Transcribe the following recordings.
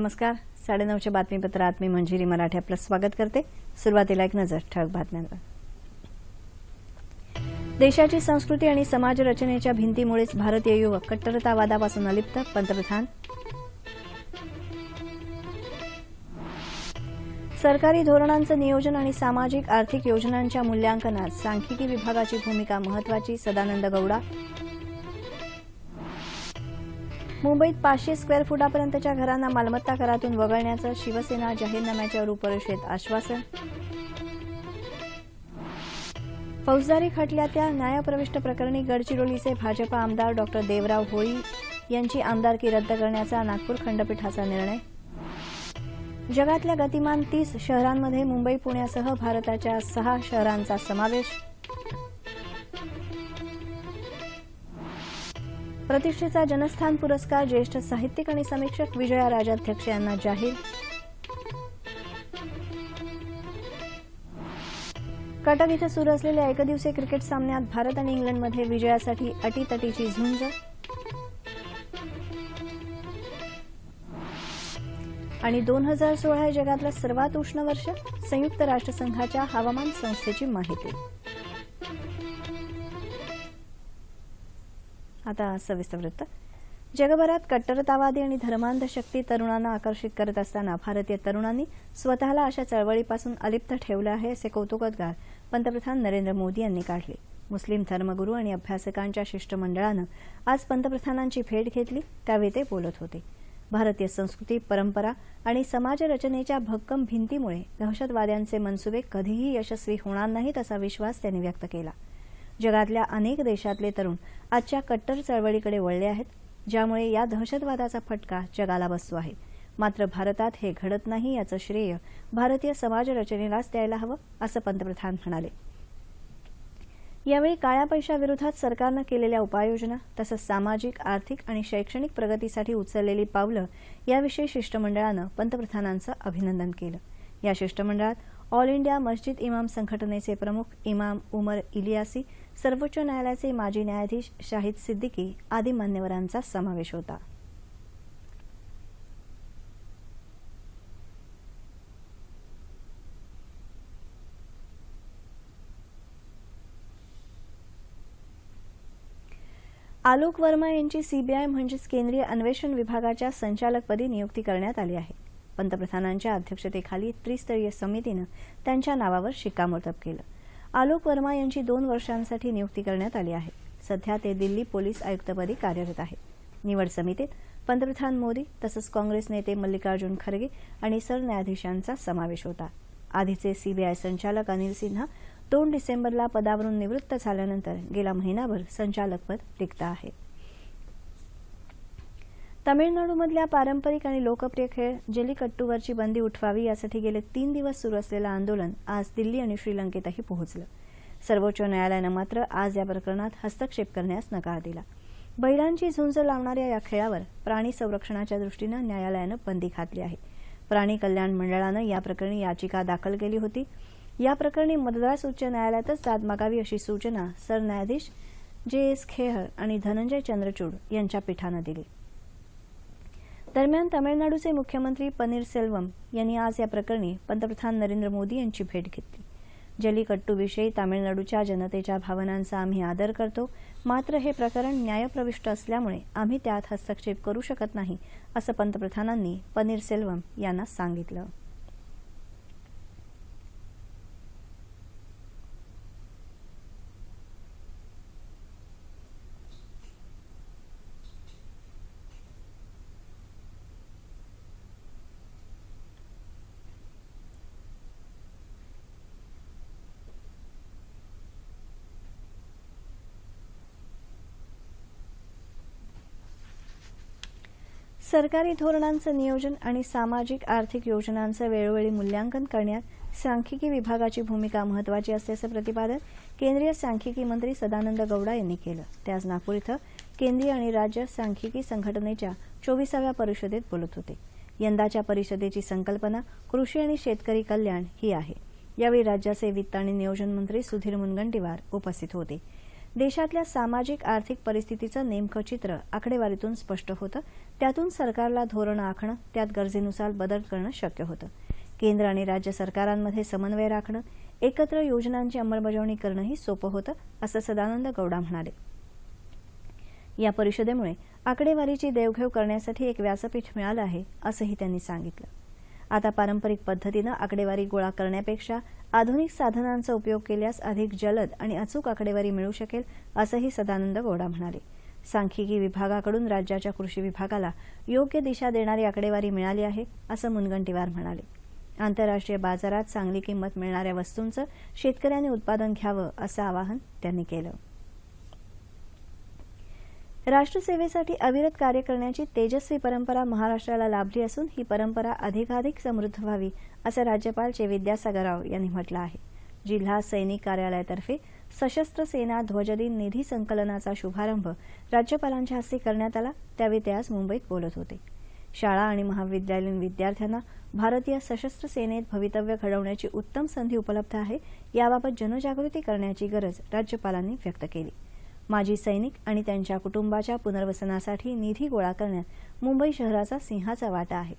नमस्कार. साडेनऊच्या बातमीपत्रात मी मंजिरी मराठी आपलं स्वागत करते. सुरुवातीला एक नजर ठळक बातम्यांवर. देशाची संस्कृती आणि समाज रचनेच्या भिंतीमुळेच भारतीय युवक कट्टरतावादापासून अलिप्त. पंतप्रधान. सरकारी धोरणांचं नियोजन आणि सामाजिक आर्थिक योजनांच्या मूल्यांकनात सांख्यिकी विभागाची भूमिका महत्वाची सदानंद गौडा. मुंबईत पाचशे स्क्वेअर फुटापर्यंतच्या घरांना मालमत्ता करातून वगळण्याचं शिवसेना जाहीरनाम्याच्या रूपरेषेत आश्वासन. फौजदारी खटल्यातल्या न्यायप्रविष्ट प्रकरणी गडचिरोलीचे भाजपा आमदार डॉक्टर देवराव होळी यांची आमदारकी रद्द करण्याचा नागपूर खंडपीठाचा निर्णय. जगातल्या गतिमान तीस शहरांमध्ये मुंबई पुण्यासह भारताच्या सहा शहरांचा समावेश. प्रतिष्ठेचा जनस्थान पुरस्कार ज्येष्ठ साहित्यिक आणि समीक्षक विजया राजाध्यक्ष यांना जाहीर. कटक इथं सुरू असलेल्या एकदिवसीय क्रिकेट सामन्यात भारत आणि इंग्लंडमध्ये विजयासाठी अटीतटीची झुंज. आणि दोन हजार सोळा हे जगातलं सर्वात उष्ण वर्ष संयुक्त राष्ट्रसंघाच्या हवामान संस्थेची माहिती. आता सविस्तर वृत्त. जगभरात कट्टरतावादी आणि धर्मांध शक्ती तरुणांना आकर्षित करत असताना भारतीय तरुणांनी स्वतःला अशा चळवळीपासून अलिप्त ठेवलं आहे असे कौतुकोद्गार पंतप्रधान नरेंद्र मोदी यांनी काढले. मुस्लिम धर्मगुरू आणि अभ्यासकांच्या शिष्टमंडळानं आज पंतप्रधानांची भेट घेतली त्यावेळी ते बोलत होते. भारतीय संस्कृती परंपरा आणि समाजरचनेच्या भक्कम भिंतीमुळे दहशतवाद्यांचे मनसुबे कधीही यशस्वी होणार नाहीत असा विश्वास त्यांनी व्यक्त केला. जगातल्या अनेक देशातले तरुण आजच्या कट्टर चळवळीकडे वळले आहेत ज्यामुळे या दहशतवादाचा फटका जगाला बसतो आहे. मात्र भारतात हे घडत नाही याचं श्रेय भारतीय समाजरचनेलाच द्यायला हवं असं पंतप्रधान म्हणाले. यावेळी काळ्या पैशाविरोधात सरकारनं केलेल्या उपाययोजना तसंच सामाजिक आर्थिक आणि शैक्षणिक प्रगतीसाठी उचललेली पावलं याविषयी शिष्टमंडळानं पंतप्रधानांचं अभिनंदन केलं. या शिष्टमंडळात ऑल इंडिया मस्जिद इमाम संघटनेचे प्रमुख इमाम उमर इलियासी सर्वोच्च न्यायालयाचे माजी न्यायाधीश शाहिद सिद्दीकी आदी मान्यवरांचा समावेश होता. आलोक वर्मा यांची सीबीआय म्हणजेच केंद्रीय अन्वेषण विभागाच्या संचालकपदी नियुक्ती करण्यात आली आहे. पंतप्रधानांच्या अध्यक्षतेखाली त्रिस्तरीय समितीनं त्यांच्या नावावर शिक्कामोर्तब केलं. आलोक वर्मा यांची दोन वर्षांसाठी नियुक्ती करण्यात आली आहे. सध्या ते दिल्ली पोलीस आयुक्तपदी कार्यरत आहेत निवड समितीत पंतप्रधान मोदी तसंच काँग्रेस नेते मल्लिकार्जुन खरगे आणि सरन्यायाधीशांचा समावेश होता. आधीचे सीबीआय संचालक अनिल सिन्हा दोन डिसेंबरला पदावरून निवृत्त झाल्यानंतर गेला महिनाभर संचालकपद रिक्त आहे. तामिळनाडूमधल्या पारंपरिक आणि लोकप्रिय खेळ जलीकट्टूवरची बंदी उठवावी यासाठी गेले तीन दिवस सुरू असलेलं आंदोलन आज दिल्ली आणि श्रीलंकेतही पोहोचलं. सर्वोच्च न्यायालयानं मात्र आज या प्रकरणात हस्तक्षेप करण्यास नकार दिला. बैलांची झुंज लावणाऱ्या या खेळावर प्राणी संरक्षणाच्या दृष्टीनं न्यायालयानं बंदी घातली आहे. प्राणी कल्याण मंडळानं या प्रकरणी याचिका दाखल केली होती. या प्रकरणी मद्रास उच्च न्यायालयातच दाद मागावी अशी सूचना सरन्यायाधीश जे एस खेहर आणि धनंजय चंद्रचूड यांच्या पीठानं दिली. दरम्यान तामिळनाडूचे मुख्यमंत्री पनीरसेल्वम यांनी आज या प्रकरणी पंतप्रधान नरेंद्र मोदी यांची भेट घेतली. जलीकट्टूविषयी तामिळनाडूच्या जनतेच्या भावनांचा आम्ही आदर करतो. मात्र हे प्रकरण न्यायप्रविष्ट असल्यामुळे आम्ही त्यात हस्तक्षेप करू शकत नाही असं पंतप्रधानांनी पनीरसेल्वम यांना सांगितलं. सरकारी धोरणांचं नियोजन आणि सामाजिक आर्थिक योजनांचं वेळोवेळी मूल्यांकन करण्यात सांख्यिकी विभागाची भूमिका महत्वाची असल्याचं प्रतिपादन केंद्रीय सांख्यिकी मंत्री सदानंद गौडा यांनी केलं. ते आज नागपूर इथं केंद्रीय आणि राज्य सांख्यिकी संघटनेच्या चोवीसाव्या परिषदेत बोलत होते. यंदाच्या परिषदेची संकल्पना कृषी आणि शेतकरी कल्याण ही आहे. यावेळी राज्याचे वित्त आणि नियोजन मंत्री सुधीर मुनगंटीवार उपस्थित होते. देशातल्या सामाजिक आर्थिक परिस्थितीचं नेमकं चित्र आकडेवारीतून स्पष्ट होतं. त्यातून सरकारला धोरणं आखणं त्यात गरजेनुसार बदल करणं शक्य होतं. केंद्र आणि राज्य सरकारांमध्ये समन्वय राखणं एकत्र योजनांची अंमलबजावणी करणंही सोपं होतं असं सदानंद गौडा म्हणाले. या परिषदेमुळे आकडेवारीची देवघेव करण्यासाठी एक व्यासपीठ मिळालं आहे असंही त्यांनी सांगितलं. आता पारंपरिक पद्धतीनं आकडेवारी गोळा करण्यापेक्षा आधुनिक साधनांचा उपयोग केल्यास अधिक जलद आणि अचूक आकडेवारी मिळू शकेल असंही सदानंद गौडा म्हणाले. सांख्यिकी विभागाकडून राज्याच्या कृषी विभागाला योग्य दिशा देणारी आकडेवारी मिळाली आहे असं मुनगंटीवार म्हणाले. आंतरराष्ट्रीय बाजारात चांगली किंमत मिळणाऱ्या वस्तूंचं शेतकऱ्यांनी उत्पादन घ्यावं असं आवाहन त्यांनी केलं. राष्ट्रसेवेसाठी अविरत कार्य करण्याची तेजस्वी परंपरा महाराष्ट्राला लाभली असून ही परंपरा अधिकाधिक समृद्ध व्हावी असं राज्यपाल चे विद्यासागर राव यांनी म्हटलं आहे. जिल्हा सैनिक कार्यालयातर्फे सशस्त्र सेना ध्वजदिन निधी संकलनाचा शुभारंभ राज्यपालांच्या हस्ते करण्यात आला त्यावेळी ते आज मुंबईत बोलत होते. शाळा आणि महाविद्यालयीन विद्यार्थ्यांना भारतीय सशस्त्र सेनेत भवितव्य घडवण्याची उत्तम संधी उपलब्ध आहे याबाबत जनजागृती करण्याची गरज राज्यपालांनी व्यक्त केली. माजी सैनिक आणि त्यांच्या कुटुंबाच्या पुनर्वसनासाठी निधी गोळा करण्यात मुंबई शहराचा सिंहाचा वाटा आहे.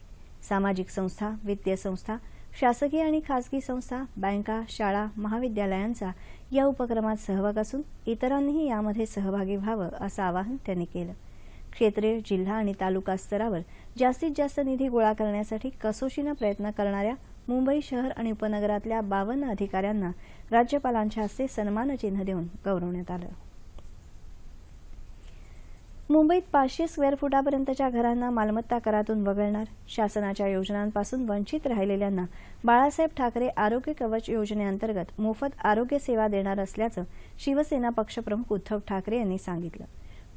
सामाजिक संस्था वित्तीय संस्था शासकीय आणि खासगी संस्था बँका शाळा महाविद्यालयांचा या उपक्रमात सहभाग असून इतरांनीही यामध्ये सहभागी व्हावं असं आवाहन त्यांनी केलं. क्षेत्रीय जिल्हा आणि तालुका स्तरावर जास्तीत जास्त निधी गोळा करण्यासाठी कसोशीनं प्रयत्न करणाऱ्या मुंबई शहर आणि उपनगरातल्या बावन्न अधिकाऱ्यांना राज्यपालांच्या हस्ते सन्मानचिन्ह देऊन गौरवण्यात आलं. मुंबईत पाचशे स्क्वेअर फुटापर्यंतच्या घरांना मालमत्ता करातून वगळणार. शासनाच्या योजनांपासून वंचित राहिलेल्यांना बाळासाहेब ठाकरे आरोग्य कवच योजनेअंतर्गत मोफत आरोग्य सेवा देणार असल्याचं शिवसेना पक्षप्रमुख उद्धव ठाकरे यांनी सांगितलं.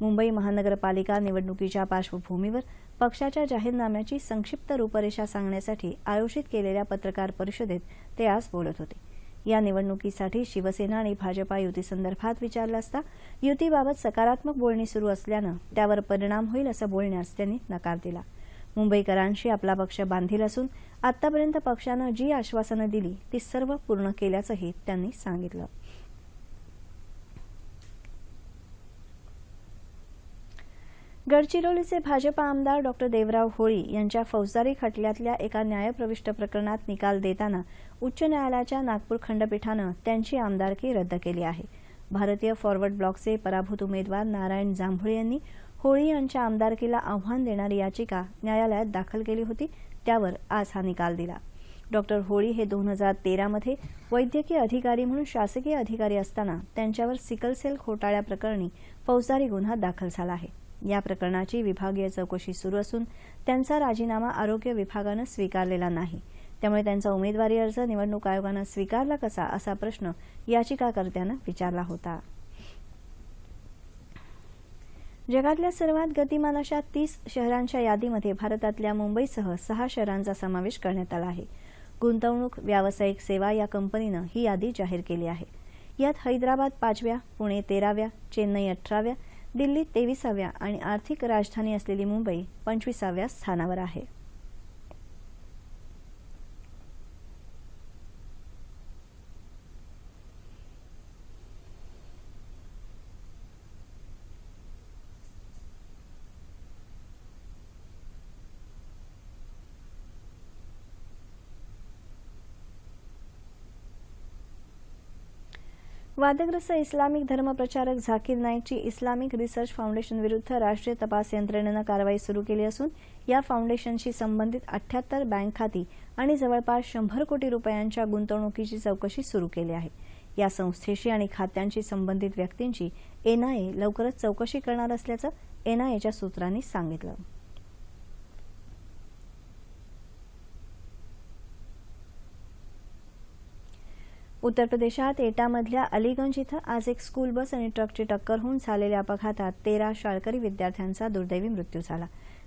मुंबई महानगरपालिका निवडणुकीच्या पार्श्वभूमीवर पक्षाच्या जाहीरनाम्याची संक्षिप्त रूपरेषा सांगण्यासाठी आयोजित केलेल्या पत्रकार परिषदेत ते आज बोलत होते. या निवडणुकीसाठी शिवसेना आणि भाजपा युतीसंदर्भात विचारलं असता युतीबाबत सकारात्मक बोलणी सुरू असल्यानं त्यावर परिणाम होईल असं बोलण्यास त्यांनी नकार दिला. मुंबईकरांशी आपला पक्ष बांधील असून आतापर्यंत पक्षानं जी आश्वासनं दिली ती सर्व पूर्ण केल्याचंही त्यांनी सांगितलं. गडचिरोलीचे भाजपा आमदार डॉक्टर देवराव होळी यांच्या फौजदारी खटल्यातल्या एका न्यायप्रविष्ट प्रकरणात निकाल देताना उच्च न्यायालयाच्या नागपूर खंडपीठानं त्यांची आमदारकी रद्द केली आहे. भारतीय फॉरवर्ड ब्लॉकचे पराभूत उमेदवार नारायण जांभुळे यांनी होळी यांच्या आमदारकीला आव्हान देणारी याचिका न्यायालयात दाखल केली होती त्यावर आज हा निकाल दिला. डॉक्टर होळी हे दोन हजार तेरामध्ये वैद्यकीय अधिकारी म्हणून शासकीय अधिकारी असताना त्यांच्यावर सिकलसेल घोटाळ्याप्रकरणी फौजदारी गुन्हा दाखल झाला आहे. या प्रकरणाची विभागीय चौकशी सुरू असून त्यांचा राजीनामा आरोग्य विभागानं स्वीकारलेला नाही. त्यामुळे त्यांचा उमेदवारी अर्ज निवडणूक आयोगानं स्वीकारला कसा असा प्रश्न याचिकाकर्त्यानं विचारला होता. जगातल्या सर्वात गतिमान अशा तीस शहरांच्या यादीमध्ये भारतातल्या मुंबईसह सहा शहरांचा समावेश करण्यात आला आहे. गुंतवणूक व्यावसायिक सेवा या कंपनीनं ही यादी जाहीर केली आहे. यात हैदराबाद पाचव्या पुणे तेराव्या चेन्नई अठराव्या दिल्ली तेविसाव्या आणि आर्थिक राजधानी असलेली मुंबई पंचवीसाव्या स्थानावर आहे. वादग्रस्त इस्लामिक धर्मप्रचारक झाकीर नाईकची इस्लामिक रिसर्च फाउंडेशन विरुद्ध राष्ट्रीय तपास यंत्रणेनं कारवाई सुरू केली असून या फाउंडेशनशी संबंधित अठ्याहत्तर बँक खाती आणि जवळपास शंभर कोटी रुपयांच्या गुंतवणुकीची चौकशी सुरू केली आहे. या संस्थेशी आणि खात्यांशी संबंधित व्यक्तींची एनआयए लवकरच चौकशी करणार असल्याचं एनआयएच्या सूत्रांनी सांगितलं. उत्तर प्रदेशात एटामधल्या अलीगंज इथं आज एक स्कूल बस आणि ट्रकची टक्कर होऊन झालेल्या अपघातात तेरा शाळकरी विद्यार्थ्यांचा दुर्दैवी मृत्यू झाला.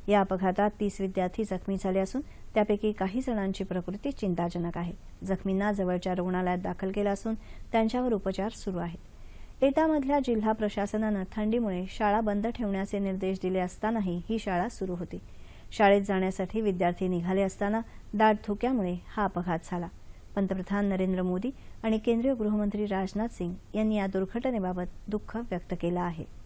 या अपघातात तीस विद्यार्थी जखमी झाले असून त्यापैकी काही जणांची प्रकृती चिंताजनक आहे. जखमींना जवळच्या रुग्णालयात दाखल केलं असून त्यांच्यावर उपचार सुरू आहेत. एटामधल्या जिल्हा प्रशासनानं थंडीमुळे शाळा बंद ठेवण्याचे निर्देश दिले असतानाही ही शाळा सुरू होती. शाळेत जाण्यासाठी विद्यार्थी निघाले असताना दाट धुक्यामुळे हा अपघात झाला. पंतप्रधान नरेंद्र मोदी आणि केंद्रीय गृहमंत्री राजनाथ सिंग यांनी या दुर्घटनेबाबत दुःख व्यक्त केलं आहे.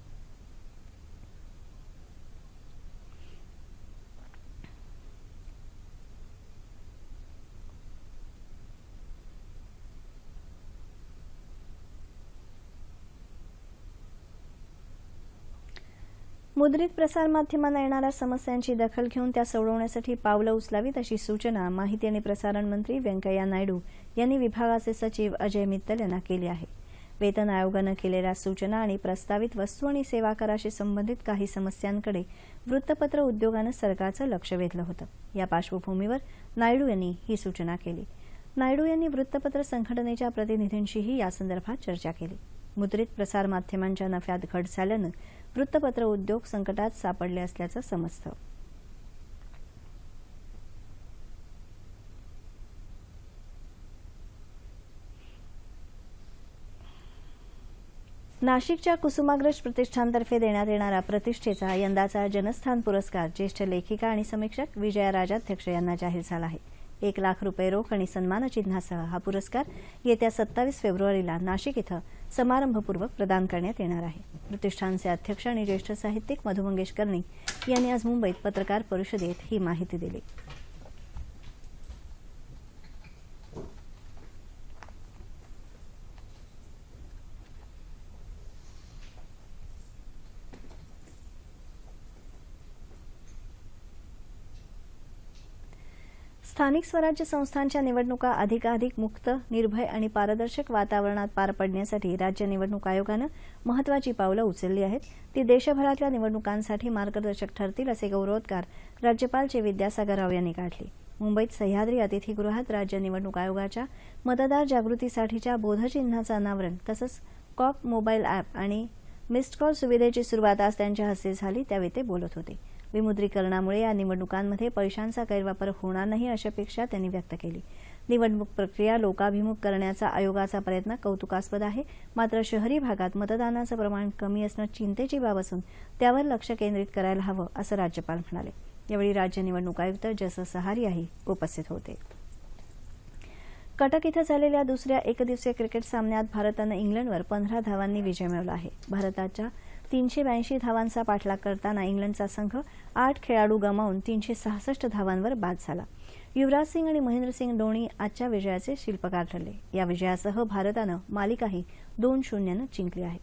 मुद्रित प्रसारमाध्यमांना येणाऱ्या समस्यांची दखल घेऊन त्या सोडवण्यासाठी पावलं उचलावीत अशी सूचना माहिती आणि प्रसारण मंत्री व्यंकय्या नायडू यांनी विभागाचे सचिव अजय मित्तल यांना केली आहे. वेतन आयोगानं केलेल्या सूचना आणि प्रस्तावित वस्तू आणि सेवा कराशी संबंधित काही समस्यांकडे वृत्तपत्र उद्योगानं सरकारचं लक्ष वेधलं होतं. या पार्श्वभूमीवर नायडू यांनी ही सूचना केली. नायडू यांनी वृत्तपत्र संघटनेच्या प्रतिनिधींशीही यासंदर्भात चर्चा केली. मुद्रित प्रसारमाध्यमांच्या नफ्यात घट झाल्यानं वृत्तपत्र उद्योग संकटात सापडले असल्याचं समजतं. नाशिकच्या कुसुमाग्रज प्रतिष्ठानतर्फे देण्यात येणारा प्रतिष्ठेचा यंदाचा जनस्थान पुरस्कार ज्येष्ठ लेखिका आणि समीक्षक विजया राजाध्यक्ष यांना जाहीर झाला आहे. एक लाख रुपये रोख आणि सन्मानचिन्हासह हा पुरस्कार येत्या सत्तावीस फेब्रुवारीला नाशिक इथं समारंभपूर्वक प्रदान करण्यात येणार आहे. प्रतिष्ठानचे अध्यक्ष आणि ज्येष्ठ साहित्यिक मधु मंगेश कर्णिक यांनी आज मुंबईत पत्रकार परिषदेत ही माहिती दिली. स्थानिक स्वराज्य संस्थांच्या निवडणुका अधिकाधिक मुक्त निर्भय आणि पारदर्शक वातावरणात पार पडण्यासाठी राज्य निवडणूक आयोगानं महत्वाची पावलं उचलली आहेत. ती देशभरातल्या निवडणुकांसाठी मार्गदर्शक ठरतील असे गौरवोद्गार राज्यपाल चे विद्यासागर राव यांनी काढले. मुंबईत सह्याद्री अतिथीगृहात राज्य निवडणूक आयोगाच्या मतदार जागृतीसाठीच्या बोधचिन्हाचं अनावरण तसंच कॉप मोबाईल अॅप आणि मिस्ड कॉल सुविधेची सुरुवात आज त्यांच्या हस्ते झाली त्यावेळी ते बोलत होते. विमुद्रीकरणामुळे या निवडणुकांमध्ये पैशांचा गैरवापर होणार नाही अशी अपेक्षा त्यांनी व्यक्त केली. निवडणूक प्रक्रिया लोकाभिमुख करण्याचा आयोगाचा प्रयत्न कौतुकास्पद आहे. मात्र शहरी भागात मतदानाचं प्रमाण कमी असणं चिंतेची बाब असून त्यावर लक्ष केंद्रित करायला हवं असं राज्यपाल म्हणाले. यावेळी राज्य निवडणूक आयुक्त जस सहारियाही उपस्थित होते. कटक इथं झालेल्या दुसऱ्या एकदिवसीय क्रिकेट सामन्यात भारतानं इंग्लंडवर पंधरा धावांनी विजय मिळवला आहे. भारताच्या तीनशे ब्याऐंशी धावांचा पाठलाग करताना इंग्लंडचा संघ आठ खेळाडू गमावून तीनशे सहासष्ट धावांवर बाद झाला. युवराज सिंग आणि महेंद्रसिंग धोनी आजच्या विजयाचे शिल्पकार ठरले. या विजयासह भारतानं मालिकाही दोन शून्यनं जिंकली आहे.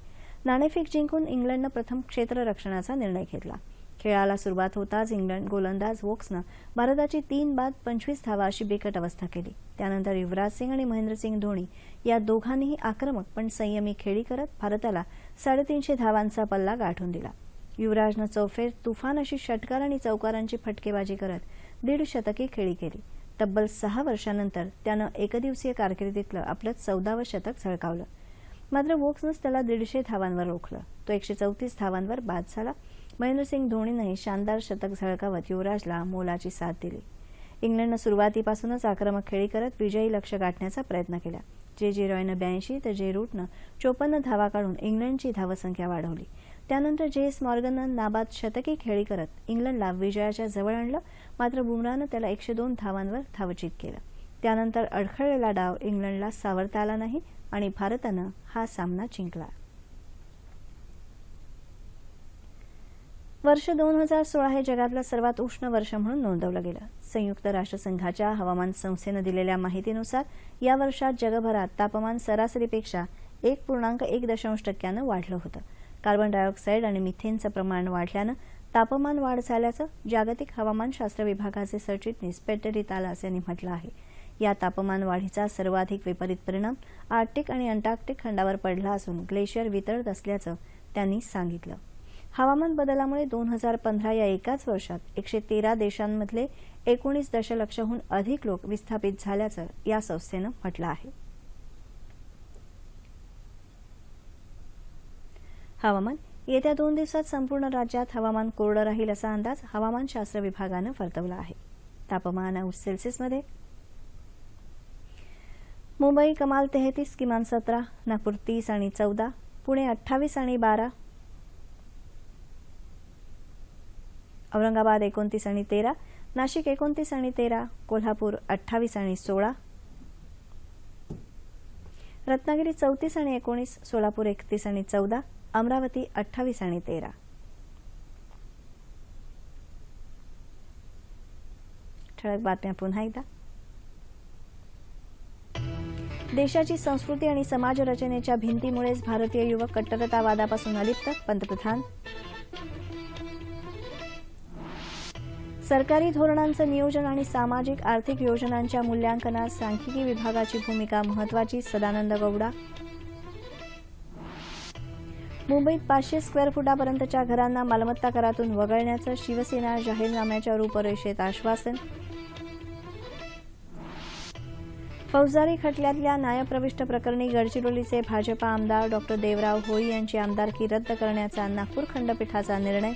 नाणेफेक जिंकून इंग्लंडनं प्रथम क्षेत्ररक्षणाचा निर्णय घेतला. खेळाला सुरुवात होताच इंग्लंड गोलंदाज वोक्सनं भारताची तीन बाद पंचवीस धावा अशी बेकट अवस्था केली. त्यानंतर युवराज सिंग आणि महेंद्रसिंग धोनी या दोघांनीही आक्रमक पण संयमी खेळी करत भारताला साडेतीनशे धावांचा पल्ला गाठून दिला. युवराजनं चौफेर तुफान अशी षटकार आणि चौकारांची फटकेबाजी करत दीड शतकी खेळी केली. तब्बल सहा वर्षानंतर त्यानं एकदिवसीय कारकिर्दीतलं आपलं चौदावं शतक झळकावलं. मात्र वोक्सनंच त्याला दीडशे धावांवर रोखलं. तो एकशे चौतीस धावांवर बाद झाला. महेंद्रसिंग धोनीनंही शानदार शतक झळकावत युवराजला मोलाची साथ दिली. इंग्लंडनं सुरुवातीपासूनच आक्रमक खेळी करत विजयी लक्ष गाठण्याचा प्रयत्न केला. जे जे रॉयनं ब्याऐंशी तर जे रूटनं चोपन्न धावा काढून इंग्लंडची धावसंख्या वाढवली. त्यानंतर जे मॉर्गननं नाबाद शतकी खेळी करत इंग्लंडला विजयाच्या जवळ आणलं मात्र बुमरानं त्याला एकशे दोन धावांवर धावचित केलं. त्यानंतर अडखळलेला डाव इंग्लंडला सावरता आला नाही आणि भारतानं हा सामना जिंकला. वर्ष दोन हजार सोळा हे जगातलं सर्वात उष्ण वर्ष म्हणून नोंदवलं गेलं. संयुक्त राष्ट्रसंघाच्या हवामान संस्थेनं दिलेल्या माहितीनुसार या वर्षात जगभरात तापमान सरासरीपेक्षा एक पूर्णांक एक दशांश टक्क्यानं वाढलं होतं. कार्बन डायऑक्साईड आणि मिथेनचं प्रमाण वाढल्यानं तापमान वाढ झाल्याचं जागतिक हवामानशास्त्र विभागाचे सरचिटणीस पेटरी तालास यांनी म्हटलं आहे. या तापमान वाढीचा सर्वाधिक विपरीत परिणाम आर्टिक आणि अंटार्क्टिक खंडावर पडला असून ग्लेशियर वितळत असल्याचं त्यांनी सांगितलं. हवामान बदलामुळे दोन हजार पंधरा या एकाच वर्षात एकशे तेरा देशांमधले एकोणीस दशलक्षहून अधिक लोक विस्थापित झाल्याचं या संस्थेनं म्हटलं आहे. हवामान येत्या दोन दिवसात संपूर्ण राज्यात हवामान कोरडं राहील असा अंदाज हवामानशास्त्र विभागानं वर्तवला आहे. तापमान अंश सेल्सिअसमध्ये. मुंबई कमाल तेहतीस किमान सतरा नागपूर तीस आणि चौदा पुणे अठ्ठावीस आणि बारा औरंगाबाद एकोणतीस आणि तेरा नाशिक एकोणतीस आणि तेरा कोल्हापूर अठ्ठावीस आणि सोळा रत्नागिरी चौतीस आणि एकोणीस सोलापूर एकतीस आणि चौदा अमरावती अठ्ठावीस आणि तेरा. ठळक बातम्या पुन्हा एकदा. देशाची संस्कृती आणि समाजरचनेच्या भिंतीमुळेच भारतीय युवक कट्टरतावादापासून अलिप्त. पंतप्रधान सरकारी धोरणांचं नियोजन आणि सामाजिक आर्थिक योजनांच्या मूल्यांकनात सांख्यिकी विभागाची भूमिका महत्वाची सदानंद गौडा. मुंबईत पाचशे स्क्वेअर फुटापर्यंतच्या घरांना मालमत्ता करातून वगळण्याचं शिवसेना जाहीरनाम्याच्या रूपरेषेत आश्वासन. फौजदारी खटल्यातल्या न्यायप्रविष्ट प्रकरणी गडचिरोलीचे भाजपा आमदार डॉक्टर देवराव होळी यांची आमदारकी रद्द करण्याचा नागपूर खंडपीठाचा निर्णय.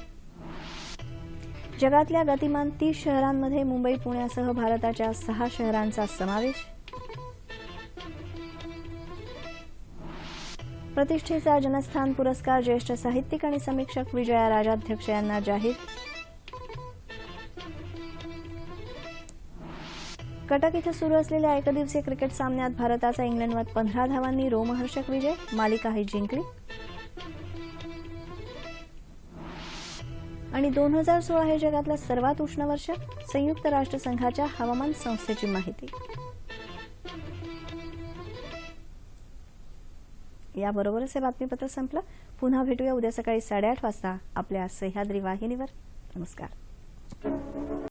जगातल्या गतिमान तीस शहरांमध्ये मुंबई पुण्यासह भारताच्या सहा शहरांचा समावेश. प्रतिष्ठेचा जनस्थान पुरस्कार ज्येष्ठ साहित्यिक आणि समीक्षक विजया राजाध्यक्ष यांना जाहीर. कटक इथं सुरू असलेल्या एकदिवसीय क्रिकेट सामन्यात भारताचा इंग्लंडवर पंधरा धावांनी रोमहर्षक विजय मालिकाही जिंकली. आणि दोन हजार सोळा हे जगातला सर्वात उष्ण वर्ष संयुक्त राष्ट्रसंघाच्या हवामान संस्थेची माहिती. याबरोबरच हे बातमीपत्र संपलं. पुन्हा भेटूया उद्या सकाळी साडेआठ वाजता आपल्या सह्याद्री वाहिनीवर. नमस्कार.